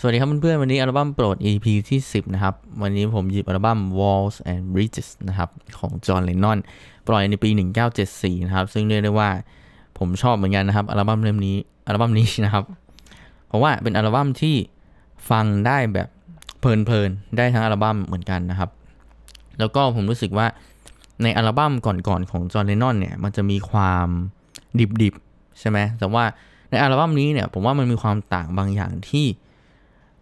สวัสดีครับเพื่อนๆวันนี้อัลบั้มโปรด EP ที่ 10 นะครับ วันนี้ผมหยิบอัลบั้ม Walls and Bridges นะครับ ของจอห์นเลนนอนปล่อยในปี 1974 นะครับ ซึ่งเรียกได้ว่าผมชอบเหมือนกันนะครับ อัลบั้มเล่มนี้อัลบั้มนี้นะครับ เพราะว่าเป็นอัลบั้มที่ฟังได้แบบเพลินๆ ได้ทั้งอัลบั้มเหมือนกันนะครับ แล้วก็ผมรู้สึกว่าในอัลบั้มก่อนๆ ของจอห์นเลนนอนเนี่ยมันจะมีความดิบๆ ใช่ไหมแต่ว่าในอัลบั้มนี้เนี่ยผมว่ามันมีความต่างบางอย่างที่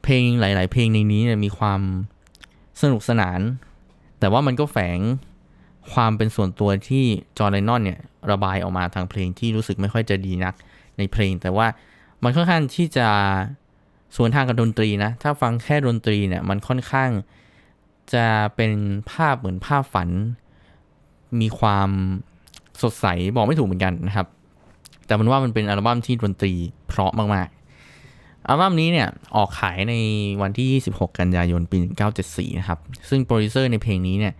เพลงหลาย ๆ เพลงในนี้เนี่ยมีความสนุกสนาน แต่ว่ามันก็แฝงความเป็นส่วนตัวที่จอร์แดนนอนเนี่ยระบายออกมาทางเพลงที่รู้สึกไม่ค่อยจะดีนักในเพลง แต่ว่ามันค่อนข้างที่จะสวนทางกับดนตรีนะ ถ้าฟังแค่ดนตรีเนี่ยมันค่อนข้างจะเป็นภาพเหมือนภาพฝัน มีความสดใสบอกไม่ถูกเหมือนกันนะครับ แต่มันว่ามันเป็นอัลบั้มที่ดนตรีเพราะมากๆ อัลบั้มนี้เนี่ยออกขายในวันที่ 26 กันยายนปี 1974 นะครับ ซึ่งโปรดิวเซอร์ในเพลงนี้เนี่ย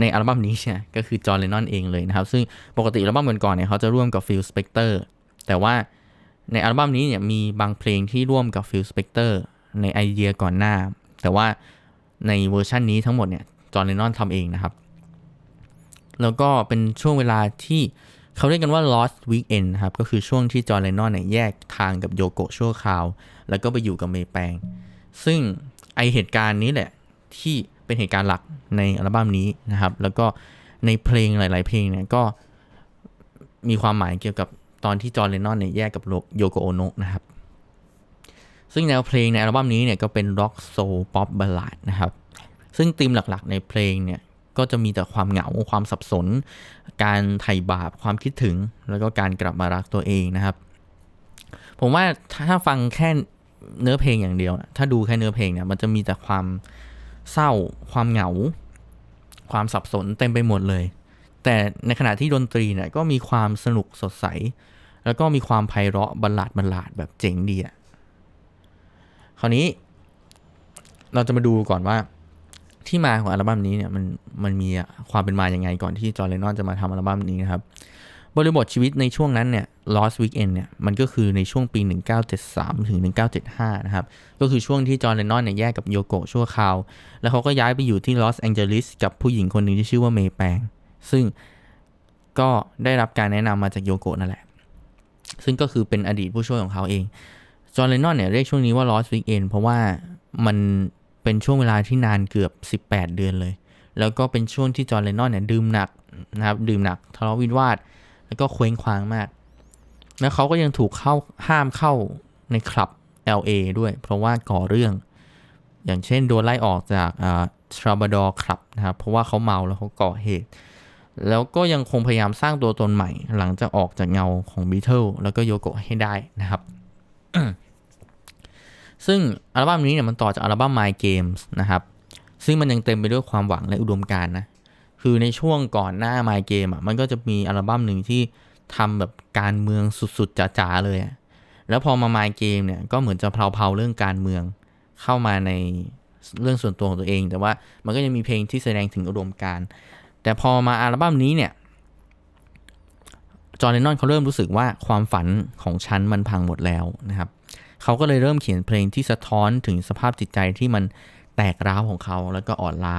ในอัลบั้มนี้เนี่ยก็คือจอร์แดนนอนเองเลยนะครับ ซึ่งปกติอัลบั้มก่อนๆเนี่ยเขาจะร่วมกับฟิลสเปกเตอร์แต่ว่าในอัลบั้มนี้เนี่ยมีบางเพลงที่ร่วมกับฟิลสเปกเตอร์ในไอเดียก่อนหน้า แต่ว่าในเวอร์ชันนี้ทั้งหมดเนี่ยจอร์แดนนอนทำเองนะครับ แล้วก็เป็นช่วงเวลาที่ เขาเรียกกันว่า lost weekend ครับ ก็คือช่วงที่จอร์แดนนอนเนี่ยแยกทางกับโยโกะชั่วคราว แล้วก็ไปอยู่กับเมแปง ซึ่งไอเหตุการณ์นี้แหละ ที่เป็นเหตุการณ์หลักในอัลบั้มนี้นะครับ แล้วก็ในเพลงหลาย ๆ เพลงเนี่ยก็มีความหมายเกี่ยวกับตอนที่จอร์แดนนอนเนี่ยแยกกับโยโกโอโนะนะครับ ซึ่งแนวเพลงในอัลบั้มนี้เนี่ยก็เป็นร็อกโซลป๊อปบัลลาดนะครับ ซึ่งธีมหลัก ๆ ในเพลงเนี่ย ก็จะมีแต่ความเหงาความสับสน การไถ่บาปความคิดถึง แล้วก็การกลับมารักตัวเองนะครับ ผมว่าถ้าฟังแค่เนื้อเพลงอย่างเดียว ถ้าดูแค่เนื้อเพลงเนี่ยมันจะมีแต่ความเศร้า ความเหงา ความสับสนเต็มไปหมดเลย แต่ในขณะที่ดนตรีเนี่ยก็มีความสนุกสดใส แล้วก็มีความไพเราะบัลลาดบัลลาดแบบเจ๋งดีอะคราวนี้เราจะมาดูก่อนว่า ที่มาของอัลบั้มนี้เนี่ยมันมันมีความเป็นมาอย่างไงก่อนที่จอร์แดนนอนจะมาทำอัลบั้มนี้นะครับ บริบทชีวิตในช่วงนั้นเนี่ย Lost Weekend เนี่ยมันก็คือในช่วงปี 1973 ถึง 1975 นะครับ ก็คือช่วงที่จอร์แดนนอนเนี่ยแยกกับโยโกะชั่วคราว แล้วเขาก็ย้ายไปอยู่ที่ลอสแองเจลิสกับผู้หญิงคนหนึ่งที่ชื่อว่าเมย์แปงซึ่งก็ได้รับการแนะนำมาจากโยโกะนั่นแหละ ซึ่งก็คือเป็นอดีตผู้ช่วยของเขาเองจอร์แดนนอนเนี่ยเรียกช่วงนี้ว่า Lost Weekend เพราะว่ามัน เป็นช่วงเวลาที่นานเกือบ 18 เดือนเลย แล้วก็เป็นช่วงที่จอร์แดนนอนเนี่ยดื่มหนักนะครับดื่มหนักทะเลาะวิวาท แล้วก็เคว้งคว้างมาก แล้วเขาก็ยังถูกเข้าห้ามเข้าในคลับ LA ด้วย เพราะว่าก่อเรื่อง อย่างเช่นโดนไล่ออกจากทราบดอร์คลับนะครับเพราะว่าเขาเมาแล้วเขาก่อเหตุ แล้วก็ยังคงพยายามสร้างตัวตนใหม่ หลังจากออกจากเงาของบีเทิลแล้วก็โยโกะให้ได้นะครับ ซึ่งอัลบั้มนี้เนี่ยมันต่อจากอัลบั้ม My Games นะครับ ซึ่งมันยังเต็มไปด้วยความหวังและอุดมการณ์นะ คือในช่วงก่อนหน้า My Game อะ มันก็จะมีอัลบั้มหนึ่งที่ทำแบบการเมืองสุดๆจ๋าๆเลยแล้วพอมา My Game เนี่ยก็เหมือนจะเพลาๆเรื่องการเมืองเข้ามาในเรื่องส่วนตัวของตัวเอง แต่ว่ามันก็ยังมีเพลงที่แสดงถึงอุดมการณ์แต่พอมาอัลบั้มนี้เนี่ยจอร์แดนนอนเขาเริ่มรู้สึกว่าความฝันของฉันมันพังหมดแล้วนะครับ เขาก็เลยเริ่มเขียนเพลงที่สะท้อนถึงสภาพจิตใจที่มันแตกร้าวของเขาแล้วก็อ่อนล้า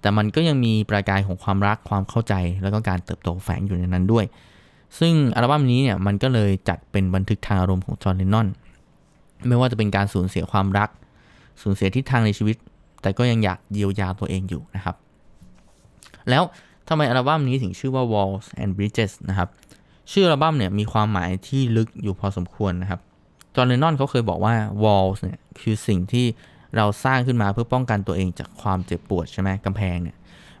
แต่มันก็ยังมีประกายของความรักความเข้าใจ แล้วก็การเติบโตแฝงอยู่ในนั้นด้วย ซึ่งอัลบั้มนี้เนี่ยมันก็เลยจัดเป็นบันทึกทางอารมณ์ของจอร์แดนนอน ไม่ว่าจะเป็นการสูญเสียความรัก สูญเสียทิศทางในชีวิต แต่ก็ยังอยากเยียวยาตัวเองอยู่นะครับ แล้วทำไมอัลบั้มนี้ถึงชื่อว่า Walls and Bridges นะครับ ชื่ออัลบั้มเนี่ยมีความหมายที่ลึกอยู่พอสมควรนะครับ จอร์แดนนอนเขาเคยบอกว่า walls เนี่ยคือสิ่งที่เราสร้างขึ้นมาเพื่อป้องกันตัวเองจากความเจ็บปวดใช่ไหมกำแพงเนี่ย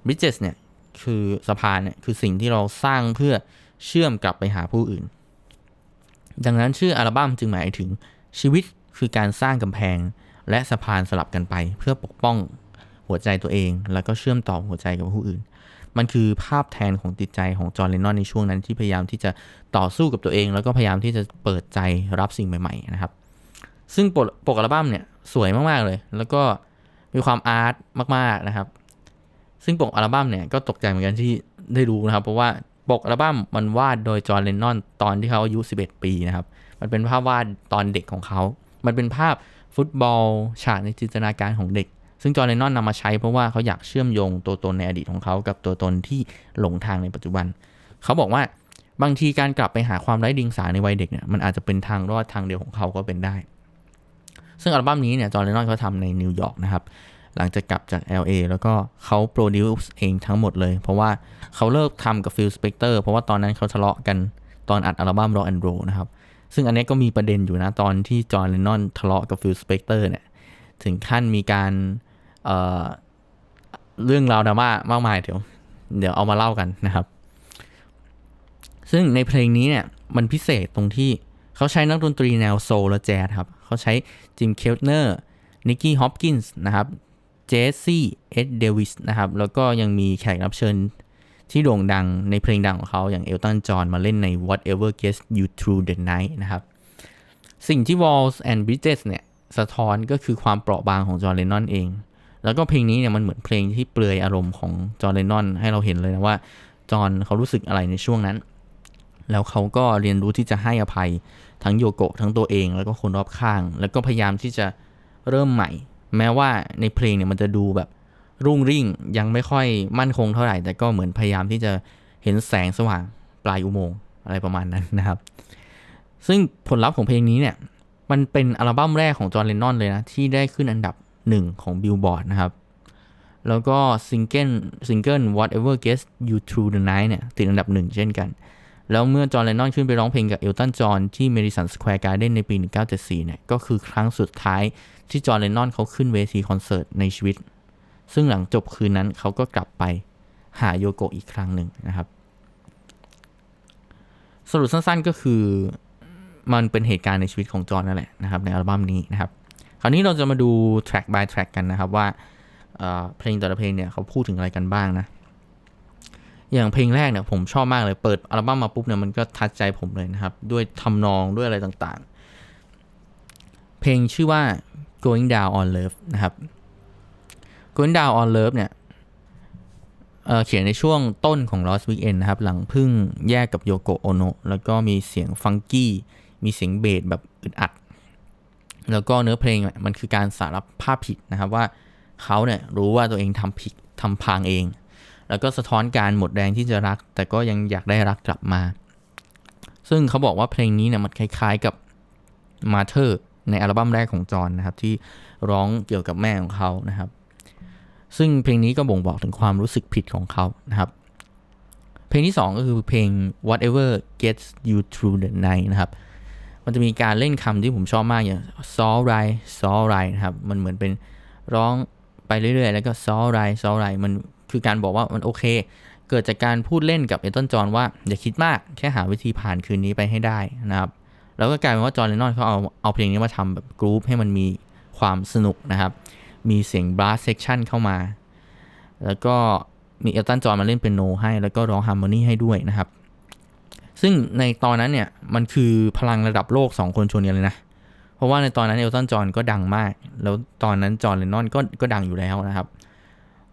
bridges เนี่ยคือสะพานเนี่ยคือสิ่งที่เราสร้างเพื่อเชื่อมกลับไปหาผู้อื่น ดังนั้นชื่ออัลบั้มจึงหมายถึงชีวิตคือการสร้างกำแพงและสะพานสลับกันไป เพื่อปกป้องหัวใจตัวเอง แล้วก็เชื่อมต่อหัวใจกับผู้อื่น มันคือภาพแทนของจิตใจของจอร์แดนนอนในช่วงนั้นที่พยายามที่จะต่อสู้กับตัวเอง แล้วก็พยายามที่จะเปิดใจรับสิ่งใหม่ๆนะครับ ซึ่งปกอัลบั้มเนี่ยสวยมากๆเลย แล้วก็มีความอาร์ตมากๆนะครับ ซึ่งปกอัลบั้มเนี่ยก็ตกใจเหมือนกันที่ได้รู้นะครับ เพราะว่าปกอัลบั้มมันวาดโดยจอร์แดนนอนตอนที่เขาอายุ 11 ปีนะครับ มันเป็นภาพวาดตอนเด็กของเขา มันเป็นภาพฟุตบอล ฉากในจินตนาการของเด็ก ซึ่งจอร์แดนนอนนำมาใช้เพราะว่าเขาอยากเชื่อมโยงตัวตนในอดีตของเขากับตัวตนที่หลงทางในปัจจุบัน เขาบอกว่าบางทีการกลับไปหาความไร้ดิงสาในวัยเด็กเนี่ยมันอาจจะเป็นทางรอดทางเดียวของเขาก็เป็นได้ ซึ่งอัลบั้มนี้เนี่ยจอร์แดนนอนเขาทำในนิวยอร์กนะครับหลังจากกลับจาก LA แล้วก็เขาโปรดิวส์เองทั้งหมดเลย เพราะว่าเขาเลิกทำกับฟิลสเปกเตอร์เพราะว่าตอนนั้นเขาทะเลาะกันตอนอัดอัลบั้ม Rock and Roll นะครับ ซึ่งอันนี้ก็มีประเด็นอยู่นะ ตอนที่จอห์นเลนนอนทะเลาะกับฟิลสเปกเตอร์เนี่ย ถึงขั้นมีการ เเรื่องราวดราม่ามากมายเดี๋ยวเดี๋ยวเอามาเล่ากันนะครับ ซึ่งในเพลงนี้เนี่ยมันพิเศษตรงที่เขาใช้นักดนตรีแนวโซลและแจ๊สครับ เขาใช้จิมเคลเนอร์นิกกี้ฮอปกินส์นะครับเจสซี่เอ็ดเดวิสนะครับ แล้วก็ยังมีแขกรับเชิญที่โด่งดังในเพลงดังของเขาอย่างเอลตันจอห์นมาเล่นใน Whatever Gets You Through the Night นะครับ สิ่งที่ Walls and Bridges เนี่ย สะท้อนก็คือความเปราะบางของจอร์นเลนนอนเอง แล้วก็เพลงนี้เนี่ยมันเหมือนเพลงที่เปลือยอารมณ์ของจอร์เลนนอนให้เราเห็นเลยนะว่าจอห์นเขารู้สึกอะไรในช่วงนั้น แล้วเขาก็เรียนรู้ที่จะให้อภัยทั้งโยโกะทั้งตัวเองแล้วก็คนรอบข้าง แล้วก็พยายามที่จะเริ่มใหม่ แม้ว่าในเพลงเนี่ยมันจะดูแบบรุ่งริ่งยังไม่ค่อยมั่นคงเท่าไหร่ แต่ก็เหมือนพยายามที่จะเห็นแสงสว่างปลายอุโมงค์อะไรประมาณนั้นนะครับ ซึ่งผลลัพธ์ของเพลงนี้เนี่ยมันเป็นอัลบั้มแรกของจอร์แดนนอนเลยนะที่ได้ขึ้นอันดับ หนึ่งของบิลบอร์ดนะครับ แล้วก็ซิงเกิลซิงเกิล Whatever Gets You Through the Night เนี่ยติดอันดับหนึ่งเช่นกัน แล้วเมื่อจอร์แดนนอนขึ้นไปร้องเพลงกับเอลตันจอห์นที่เมดิสันสแควร์การ์เดนในปี 1974 เนี่ย ก็คือครั้งสุดท้ายที่จอร์แดนนอนเขาขึ้นเวทีคอนเสิร์ตในชีวิต ซึ่งหลังจบคืนนั้นเขาก็กลับไปหาโยโกะอีกครั้งหนึ่งนะครับ สรุปสั้นๆก็คือมันเป็นเหตุการณ์ในชีวิตของจอห์นนั่นแหละนะครับในอัลบั้มนี้นะครับ คราวนี้เราจะมาดู track by track กันนะครับว่าเพลงแต่ละเพลงเนี่ยเขาพูดถึงอะไรกันบ้างนะ อย่างเพลงแรกเนี่ยผมชอบมากเลย เปิดอัลบั้มมาปุ๊บเนี่ยมันก็ทัดใจผมเลยนะครับ ด้วยทำนองด้วยอะไรต่างๆ เพลงชื่อว่า going down on love นะครับ Going Down on Love เนี่ยเเขียนในช่วงต้นของ Lost Weekend นะครับ หลังพึ่งแยกกับโยโกโอโนะแล้วก็มีเสียงฟังกี้ มีเสียงเบสแบบอึดอัด แล้วก็เนื้อเพลงมันคือการสารภาพผิดนะครับว่าเขาเนี่ยรู้ว่าตัวเองทำผิดทำพังเอง แล้วก็สะท้อนการหมดแรงที่จะรัก แต่ก็ยังอยากได้รักกลับมา ซึ่งเขาบอกว่าเพลงนี้เนี่ยมันคล้ายๆกับมาเธอร์ในอัลบั้มแรกของจอห์นนะครับที่ร้องเกี่ยวกับแม่ของเขานะครับ ซึ่งเพลงนี้ก็บ่งบอกถึงความรู้สึกผิดของเขานะครับเพลงที่ 2 ก็คือเพลง whatever gets you through the night นะครับ มันจะมีการเล่นคำที่ผมชอบมากอย่าง saw right so right นะครับ มันเหมือนเป็นร้องไปเรื่อยๆ แล้วก็ saw right so right มันคือการบอกว่ามันโอเค เกิดจากการพูดเล่นกับเอตันจอนว่าอย่าคิดมากแค่หาวิธีผ่านคืนนี้ไปให้ได้นะครับ แล้วก็กลายเป็นว่าจอร์แดนนอนเขาเอาเอาเพลงนี้มาทำแบบกรุ๊ปให้มันมีความสนุกนะครับ มีเสียงบลัสเซกชันเข้ามา แล้วก็มีเอลตันจอ์มาเล่นเป็นโนให้ แล้วก็ร้องฮาร์โมนีให้ด้วยนะครับ ซึ่งในตอนนั้นเนี่ยมันคือพลังระดับโลก 2 คนชนกันเลยนะ เพราะว่าในตอนนั้นเอลตันจอ์ก็ดังมาก แล้วตอนนั้นจอห์นเลนนอนก็ก็ดังอยู่แล้วนะครับ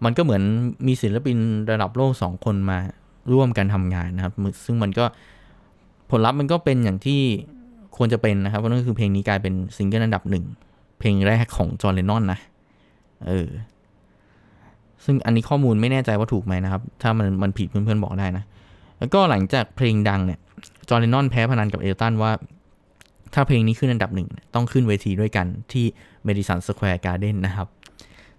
มันก็เหมือนมีศิลปินระดับโลก 2 คนมาร่วมกันทำงานนะครับ ซึ่งมันก็ผลลัพธ์มันก็เป็นอย่างที่ควรจะเป็นนะครับเพราะนั่นคือเพลงนี้กลายเป็นซิงเกิลอันดับหนึ่งเพลงแรกของจอห์นเลนนอนนะเออซึ่งอันนี้ข้อมูลไม่แน่ใจว่าถูกไหมนะครับ ถ้ามันมันผิดเพื่อนๆบอกได้นะ แล้วก็หลังจากเพลงดังเนี่ย จอร์แดนนอนแพ้พนันกับเอลตันว่า ถ้าเพลงนี้ขึ้นอันดับหนึ่งต้องขึ้นเวทีด้วยกันที่เมดิสันสแควร์การ์เดนนะครับ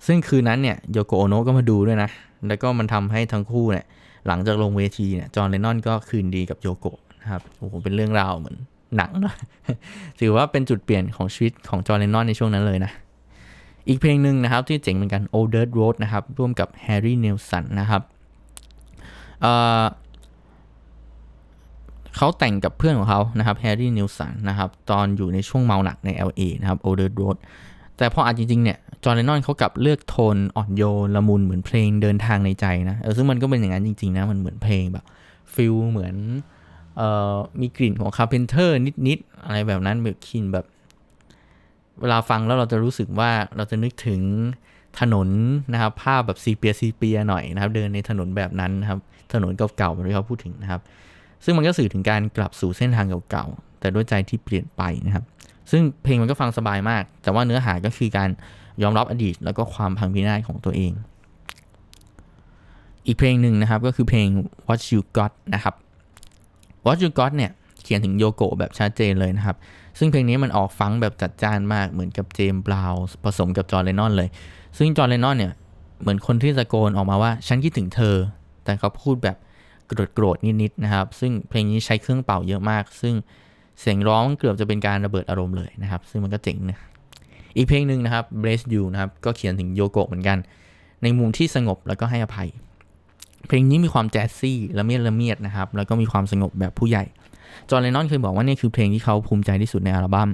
ซึ่งคืนนั้นเนี่ยโยโกโอโนะก็มาดูด้วยนะ แล้วก็มันทำให้ทั้งคู่เนี่ยหลังจากลงเวทีเนี่ยจอร์แดนนอนก็คืนดีกับโยโกะนะครับโอ้โหเป็นเรื่องราวเหมือนหนังนะถือว่าเป็นจุดเปลี่ยนของชีวิตของจอร์แดนนอนในช่วงนั้นเลยนะอีกเพลงหนึ่งนะครับที่เจ๋งเหมือนกัน Old Dirt Road นะครับ ร่วมกับ Harry Nilsson นะครับ เขาแต่งกับเพื่อนของเขานะครับ Harry Nilsson นนะครับตอนอยู่ในช่วงเมาหนักใน LA นะครับ Old Dirt Road แต่พออ่านจริงๆเนี่ยจอร์แดนนอนเขากลับเลือกโทนอ่อนโยนละมุนเหมือนเพลงเดินทางในใจนะเออซึ่งมันก็เป็นอย่างนั้นจริงๆนะมันเหมือนเพลงแบบฟิลเหมือนเอ่อมีกลิ่นของคาร์เพนเตอร์นิดๆ อะไรแบบนั้นแบบคินแบบ เวลาฟังแล้วเราจะรู้สึกว่าเราจะนึกถึงถนนนะครับ ภาพแบบซีเปียซีเปียหน่อยนะครับ เดินในถนนแบบนั้นนะครับ ถนนเก่าๆที่เขาพูดถึงนะครับ ซึ่งมันก็สื่อถึงการกลับสู่เส้นทางเก่าๆ แต่ด้วยใจที่เปลี่ยนไปนะครับ ซึ่งเพลงมันก็ฟังสบายมาก แต่ว่าเนื้อหาก็คือการยอมรับอดีต แล้วก็ความพังพินาศของตัวเอง อีกเพลงหนึ่งนะครับก็คือเพลง What You Got นะครับ What You Got เนี่ยเขียนถึงโยโกะแบบชัดเจนเลยนะครับ ซึ่งเพลงนี้มันออกฟังแบบจัดจ้านมากเหมือนกับเจมส์บราวน์ผสมกับจอร์แดนนอนเลย ซึ่งจอร์แดนนอนเนี่ยเหมือนคนที่ตะโกนออกมาว่า ฉันคิดถึงเธอ แต่เขาพูดแบบ โกรธโกรธนิดๆนะครับ ซึ่งเพลงนี้ใช้เครื่องเป่าเยอะมาก ซึ่งเสียงร้องเกือบจะเป็นการระเบิดอารมณ์เลยนะครับ ซึ่งมันก็เจ๋งนะอีกเพลงหนึ่งนะครับ Bless You นะครับ ก็เขียนถึงโยโกะเหมือนกัน ในมุมที่สงบแล้วก็ให้อภัย เพลงนี้มีความแจ๊สซี่ละเมียดละเมียดนะครับ แล้วก็มีความสงบแบบผู้ใหญ่ จอร์แดนนอนเคยบอกว่านี่คือเพลงที่เขาภูมิใจที่สุดในอัลบั้ม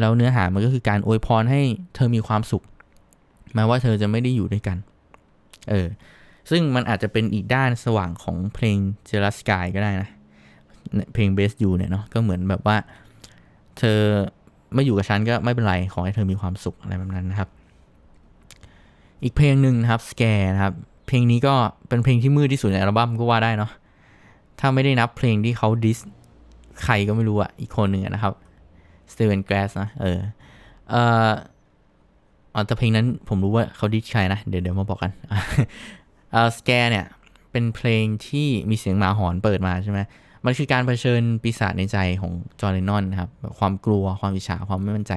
แล้วเนื้อหามันก็คือการอวยพรให้เธอมีความสุข แม้ว่าเธอจะไม่ได้อยู่ด้วยกัน เออ ซึ่งมันอาจจะเป็นอีกด้านสว่างของเพลง j e l o u s Sky ก็ได้นะ เพลง Best You เนี่ยเนาะก็เหมือนแบบว่า เธอไม่อยู่กับฉันก็ไม่เป็นไร ขอให้เธอมีความสุขอะไรแบบนั้นนะครับ อีกเพลงหนึ่งนะครับ Scare นะครับ เพลงนี้ก็เป็นเพลงที่มืดที่สุดในอัลบั้มก็ว่าได้เนาะถ้าไม่ได้นับเพลงที่เขาดิสใครก็ไม่รู้อะอีกคนหนึ่งนะครับ Steven Grass นะ เออเอ่ออ๋อแต่เพลงนั้นผมรู้ว่าเขาดิสใครนะ เดี๋ยวเดี๋ยวมาบอกกัน เอ่อ Scare เนี่ยเป็นเพลงที่มีเสียงหมาหอนเปิดมาใช่ไหมมันคือการเผชิญปีศาจในใจของจอร์แดนนอนนะครับความกลัวความอิจฉาความไม่มั่นใจ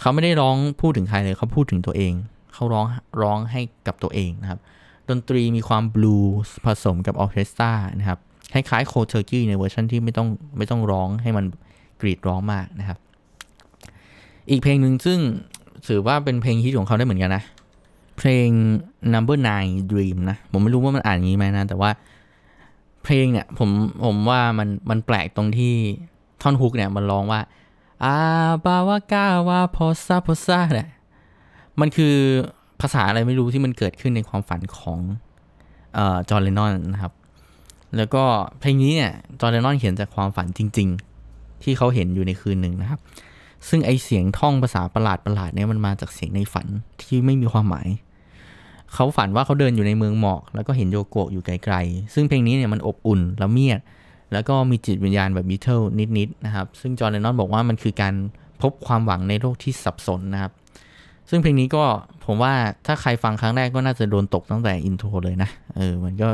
เขาไม่ได้ร้องพูดถึงใครเลยเขาพูดถึงตัวเอง เขาร้องร้องให้กับตัวเองนะครับ ดนตรีมีความบลูส์ผสมกับออเคสตรานะครับคล้ายๆโคเทอร์กี้ในเวอร์ชันที่ไม่ต้องไม่ต้องร้องให้มันกรีดร้องมากนะครับ อีกเพลงหนึ่งซึ่งถือว่าเป็นเพลงฮิตของเขาได้เหมือนกันนะ ลง number nine dream นะ ผมไม่รู้ว่ามันอ่านอย่างนี้ไหมนะ แต่ว่าเพลงเนี่ย ผมผมว่ามันมันแปลกตรงที่ท่อนฮุกเนี่ย มันร้องว่าอาบาวากาวาพอซาพอซาเนี่ยมันคือภาษาอะไรไม่รู้ที่มันเกิดขึ้นในความฝันของเอ่อจอร์แดนนอนนะครับ แล้วก็เพลงนี้เนี่ยจอร์แดนนอนเขียนจากความฝันจริง ๆ ที่เขาเห็นอยู่ในคืนหนึ่งนะครับ ซึ่งไอเสียงท่องภาษาประหลาดประหลาดเนี่ยมันมาจากเสียงในฝันที่ไม่มีความหมาย เขาฝันว่าเขาเดินอยู่ในเมืองหมอก แล้วก็เห็นโยโกะอยู่ไกลๆ ซึ่งเพลงนี้เนี่ยมันอบอุ่นละเมียด แล้วก็มีจิตวิญญาณแบบบิทเทิลนิดๆนะครับ ซึ่งจอร์แดนนอนบอกว่ามันคือการพบความหวังในโลกที่สับสนนะครับ ซึ่งเพลงนี้ก็ผมว่าถ้าใครฟังครั้งแรกก็น่าจะโดนตกตั้งแต่อินโทรเลยนะ เออ มันก็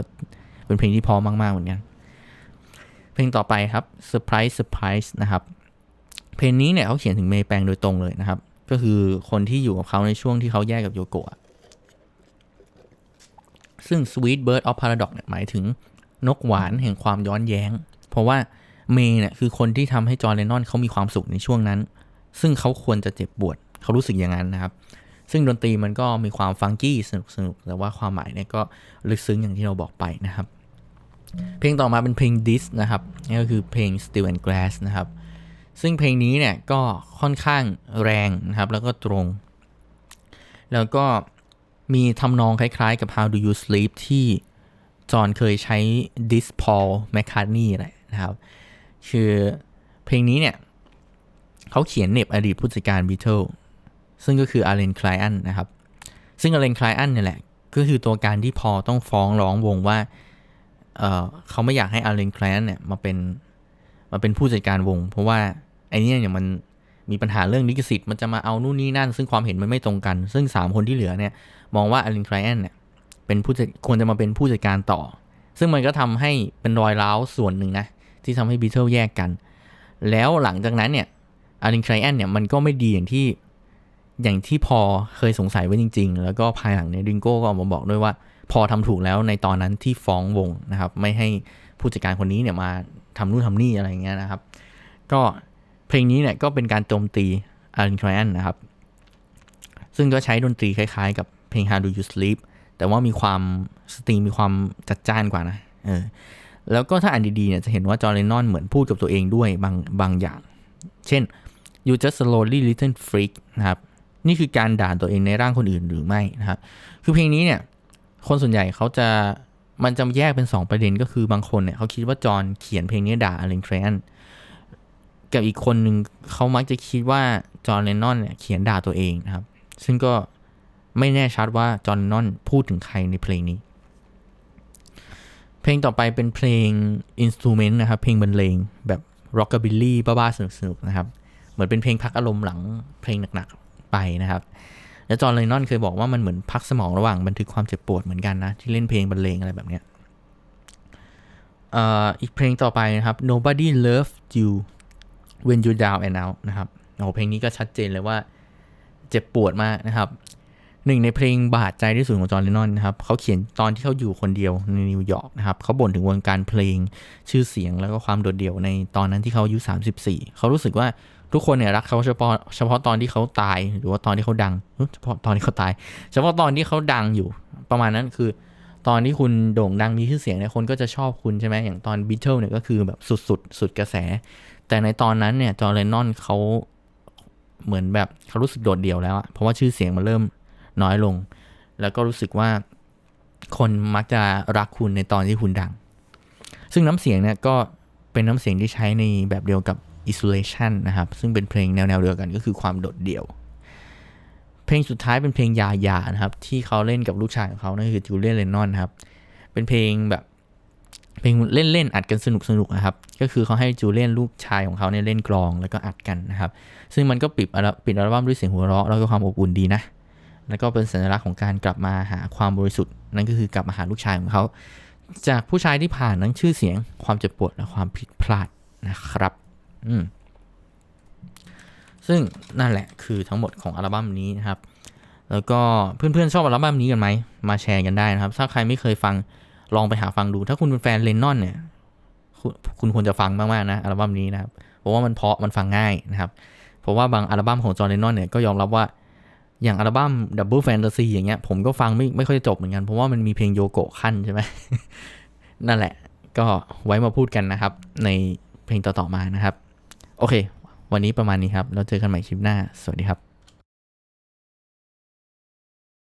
เป็นเพลงที่พอมากๆเหมือนกัน เพลงต่อไปครับ Surprise Surprise นะครับ เพลงนี้เนี่ยเขาเขียนถึงเมย์แปงโดยตรงเลยนะครับ ก็คือคนที่อยู่กับเขาในช่วงที่เขาแยกกับโยโกะ ซึ่ง Sweet Bird of Paradox เนี่ยหมายถึงนกหวานแห่งความย้อนแย้ง เพราะว่าเมย์เนี่ยคือคนที่ทำให้จอร์แดนนอนเขามีความสุขในช่วงนั้น ซึ่งเขาควรจะเจ็บปวด เขารู้สึกอย่างนั้นนะครับ ซึ่งดนตรีมันก็มีความฟังกี้สนุกสนุกแต่ว่าความหมายเนี่ยก็ลึกซึ้งอย่างที่เราบอกไปนะครับ เพลงต่อมาเป็นเพลง This นะครับนี่ก็คือเพลง Still and Grass นะครับ ซึ่งเพลงนี้เนี่ยก็ค่อนข้างแรงนะครับ แล้วก็ตรง แล้วก็ มีทำนองคล้ายๆกับ How Do You Sleep ที่จอห์นเคยใช้ This Paul McCartney แหละนะครับ คือเพลงนี้เนี่ยเขาเขียนเน็บอดีตผู้จัดการบีเทิลซึ่งก็คืออาร์เรนคลายอันนะครับ ซึ่งอาร์เรนคลายอันเนี่ยแหละ ก็คือตัวการที่พอต้องฟ้องร้องวงว่าเเขาไม่อยากให้อาร์เรนคลายอันเนี่ยมาเป็นมาเป็นผู้จัดการวง เพราะว่าไอ้เนี่ยเนี่ยมัน มีปัญหาเรื่องลิขสิทธิ์มันจะมาเอานู่นนี่นั่น ซึ่งความเห็นมันไม่ตรงกัน ซึ่ง 3 คนที่เหลือเนี่ย มองว่าอาร์เรนคลายอันเนี่ยเป็นผู้ควรจะมาเป็นผู้จัดการต่อ ซึ่งมันก็ทำให้เป็นรอยร้าวส่วนหนึ่งนะ ที่ทำให้บีเทิลแยกกัน แล้วหลังจากนั้นเนี่ยอาร์เรนคลายอันเนี่ยมันก็ไม่ดีอย่างที่อย่างที่พอเคยสงสัยไว้จริง ๆ แล้วก็ภายหลังเนี่ยดิงโก้ก็ออกมาบอกด้วยว่า พอทำถูกแล้วในตอนนั้นที่ฟ้องวงนะครับ ไม่ให้ผู้จัดการคนนี้เนี่ยมาทำนู่นทำนี่อะไรเงี้ยนะครับ ก็ เพลงนี้เนี่ยก็เป็นการโจมตีอาร์เ n น r ร a n นะครับ ซึ่งก็ใช้ดนตรีคล้ายๆ กับเพลง How Do You Sleep แต่ว่ามีความสตริงมีความจัดจ้านกว่านะเออแล้วก็ถ้าอ่านดีๆเนี่ยจะเห็นว่าจอร์แดนนอนเหมือนพูดกับตัวเองด้วยบางบางอย่าง เช่น you just a lonely little freak นะครับ นี่คือการด่าตัวเองในร่างคนอื่นหรือไม่นะครับ คือเพลงนี้เนี่ย คนส่วนใหญ่เขาจะมันจะแยกเป็น 2 ประเด็นก็คือบางคนเนี่ยเขาคิดว่าจอห์นเขียนเพลงนี้ด่าอเลนเทรน กับอีกคนหนึ่งเขามักจะคิดว่าจอห์นเลนนอนเนี่ยเขียนด่าตัวเองนะครับ ซึ่งก็ไม่แน่ชัดว่าจอห์นเลนนอนพูดถึงใครในเพลงนี้ เพลงต่อไปเป็นเพลงอินสตูเมนต์นะครับ เพลงบรรเลงแบบร็อกเกอร์บิลลี่บ้าๆสนุกๆนะครับ เหมือนเป็นเพลงพักอารมณ์หลังเพลงหนักๆไปนะครับ แล้วจอห์นเลนนอนเคยบอกว่ามันเหมือนพักสมองระหว่างบันทึกความเจ็บปวดเหมือนกันนะที่เล่นเพลงบรรเลงอะไรแบบเนี้ยอออีกเพลงต่อไปนะครับ nobody loves you when you down and out นะครับโอ้โหเพลงนี้ก็ชัดเจนเลยว่าเจ็บปวดมากนะครับหนึ่งในเพลงบาดใจที่สุดของจอห์นเลนนอนนะครับเขาเขียนตอนที่เขาอยู่คนเดียวในนิวยอร์กนะครับเขาบ่นถึงวงการเพลงชื่อเสียงแล้วก็ความโดดเดี่ยวในตอนนั้นที่เขาอายุ 34 เขารู้สึกว่าทุกคนเนี่ยรักเขาเฉพาะเฉพาะตอนที่เขาตายหรือว่าตอนที่เขาดังเอ้ยเฉพาะตอนที่เขาตาย เฉพาะตอนที่เขาดังอยู่ ประมาณนั้นคือ ตอนที่คุณโด่งดังมีชื่อเสียงเนี่ยคนก็จะชอบคุณใช่ไหมอย่างตอนบิทเทิลเนี่ยก็คือแบบสุดสุดสุดกระแส แต่ในตอนนั้นเนี่ยจอห์นเลนนอนเขาเหมือนแบบเขารู้สึกโดดเดี่ยวแล้วอะเพราะว่าชื่อเสียงมันเริ่มน้อยลง แล้วก็รู้สึกว่าคนมักจะรักคุณในตอนที่คุณดัง ซึ่งน้ำเสียงเนี่ยก็เป็นน้ำเสียงที่ใช้ในแบบเดียวกับ isolation นะครับ ซึ่งเป็นเพลงแนวๆเดียวกันก็คือความโดดเดี่ยว เพลงสุดท้ายเป็นเพลงยาหยานะครับ ที่เขาเล่นกับลูกชายของเขานั่นคือจูเลียนเลนนอนครับ เป็นเพลงแบบ เพลงเล่นๆอัดกันสนุกๆนะครับ ก็คือเขาให้จูเลียนลูกชายของเขาเนี่ยเล่นกลองแล้วก็อัดกันนะครับ ซึ่งมันก็ปิดอัลปิดอัลบั้มด้วยเสียงหัวเราะแล้วก็ความอบอุ่นดีนะ แล้วก็เป็นสัญลักษณ์ของการกลับมาหาความบริสุทธิ์ นั่นก็คือกลับมาหาลูกชายของเขา จากผู้ชายที่ผ่านทั้งชื่อเสียง ความเจ็บปวดและความผิดพลาดนะครับ อืมซึ่งนั่นแหละคือทั้งหมดของอัลบั้มนี้นะครับ แล้วก็เพื่อนๆชอบอัลบั้มนี้กันไหม มาแชร์กันได้นะครับ ถ้าใครไม่เคยฟัง ลองไปหาฟังดู ถ้าคุณเป็นแฟนเลนนอนเนี่ยคุณคุณควรจะฟังมาก ๆ นะ อัลบั้มนี้นะครับ เพราะว่ามันเพาะมันฟังง่ายนะครับ เพราะว่าบางอัลบั้มของจอห์นเลนนอนเนี่ยก็ยอมรับว่าอย่างอัลบั้ม Double Fantasy อย่างเงี้ยผมก็ฟังไม่ไม่ค่อยจะจบเหมือนกัน เพราะว่ามันมีเพลงโยโกะขั้นใช่ไหมนั่นแหละก็ไว้มาพูดกันนะครับ ในเพลงต่อ ๆ มานะครับ โอเค วันนี้ประมาณนี้ครับ แล้วเจอกันใหม่คลิปหน้า สวัสดีครับ